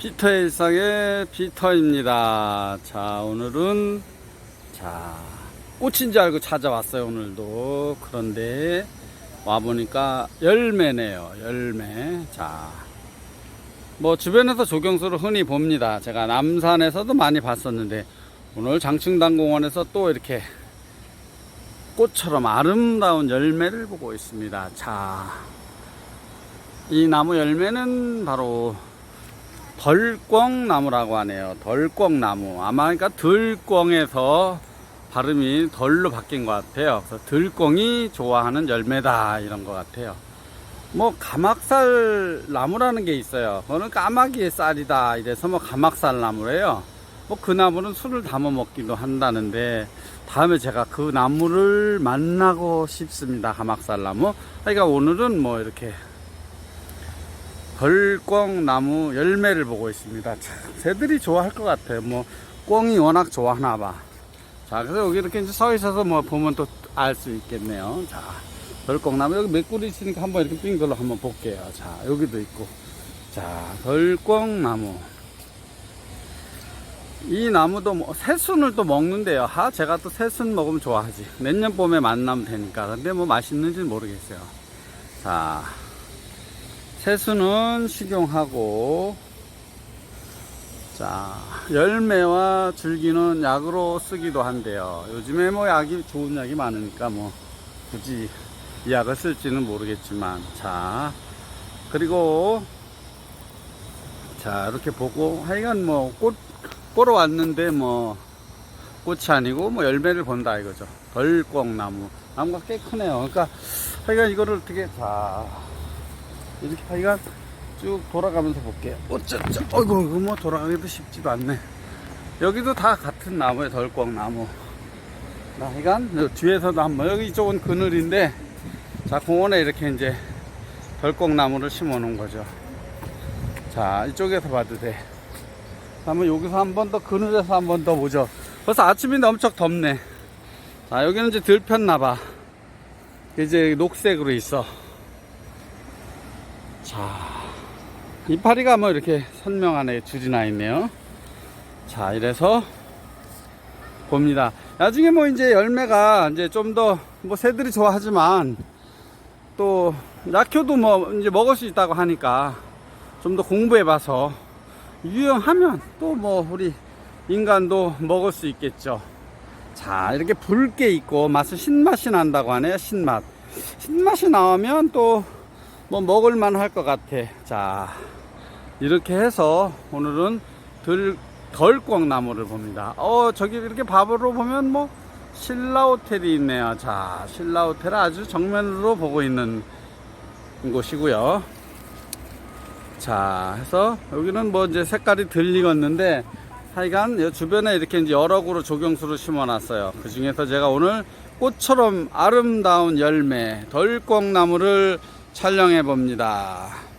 비터의 일상의 비터입니다. 자, 오늘은, 자, 꽃인 줄 알고 찾아왔어요, 오늘도. 그런데, 와보니까 열매네요, 열매. 자, 뭐, 주변에서 조경수를 흔히 봅니다. 제가 남산에서도 많이 봤었는데, 오늘 장충당공원에서 또 이렇게 꽃처럼 아름다운 열매를 보고 있습니다. 자, 이 나무 열매는 바로 덜꽝나무라고 하네요. 덜꽝나무. 아마 그러니까 들꽝에서 발음이 덜로 바뀐 것 같아요. 그래서 들꽝이 좋아하는 열매다 이런 것 같아요. 뭐 가막살 나무라는 게 있어요. 그거는 까마귀의 쌀이다. 이래서 뭐 가막살 나무래요. 뭐 그 나무는 술을 담아 먹기도 한다는데 다음에 제가 그 나무를 만나고 싶습니다. 가막살 나무. 그러니까 오늘은 뭐 이렇게 벌꽝나무 열매를 보고 있습니다. 참, 새들이 좋아할 것 같아요. 뭐, 꿩이 워낙 좋아하나 봐. 자, 그래서 여기 이렇게 이제 서 있어서 뭐 보면 또 알 수 있겠네요. 자, 벌꽝나무. 여기 몇 그루 있으니까 한번 이렇게 삥 돌러 한번 볼게요. 자, 여기도 있고. 자, 벌꽝나무. 이 나무도 뭐 새순을 또 먹는데요. 하, 제가 또 새순 먹으면 좋아하지. 내년 봄에 만나면 되니까. 근데 뭐 맛있는지는 모르겠어요. 자, 새수는 식용하고 자 열매와 줄기는 약으로 쓰기도 한대요. 요즘에 뭐 약이 좋은 약이 많으니까 뭐 굳이 이 약을 쓸지는 모르겠지만 자 그리고 자 이렇게 보고 하여간 뭐꽃 보러 왔는데 뭐 꽃이 아니고 뭐 열매를 본다 이거죠. 덜꽝나무. 나무가 꽤 크네요. 그러니까 하여간 이거를 어떻게 자 이렇게 하여간 쭉 돌아가면서 볼게요. 어쩌쩌, 어이구, 이거 뭐 돌아가기도 쉽지도 않네. 여기도 다 같은 나무에 덜꽝 나무. 나요 뒤에서도 한번, 여기 이쪽은 그늘인데, 자, 공원에 이렇게 이제 덜꽝 나무를 심어 놓은 거죠. 자, 이쪽에서 봐도 돼. 한번 여기서 한 번 더 그늘에서 한 번 더 보죠. 벌써 아침인데 엄청 덥네. 자, 여기는 이제 덜 폈나봐. 이제 녹색으로 있어. 자, 이파리가 뭐 이렇게 선명하네 줄이 나 있네요. 자, 이래서 봅니다. 나중에 뭐 이제 열매가 이제 좀 더 뭐 새들이 좋아하지만 또 약효도 뭐 이제 먹을 수 있다고 하니까 좀 더 공부해 봐서 유용하면 또 뭐 우리 인간도 먹을 수 있겠죠. 자, 이렇게 붉게 있고 맛은 신맛이 난다고 하네요. 신맛. 신맛이 나오면 또 뭐 먹을만 할 것 같아. 자, 이렇게 해서 오늘은 덜, 덜꽝나무를 봅니다. 어, 저기 이렇게 밥으로 보면 뭐 신라 호텔이 있네요. 자, 신라 호텔 아주 정면으로 보고 있는 곳이고요. 자, 해서 여기는 뭐 이제 색깔이 덜 익었는데 하여간 이 주변에 이렇게 이제 여러 그루 조경수를 심어 놨어요. 그 중에서 제가 오늘 꽃처럼 아름다운 열매, 덜꽝나무를 촬영해 봅니다.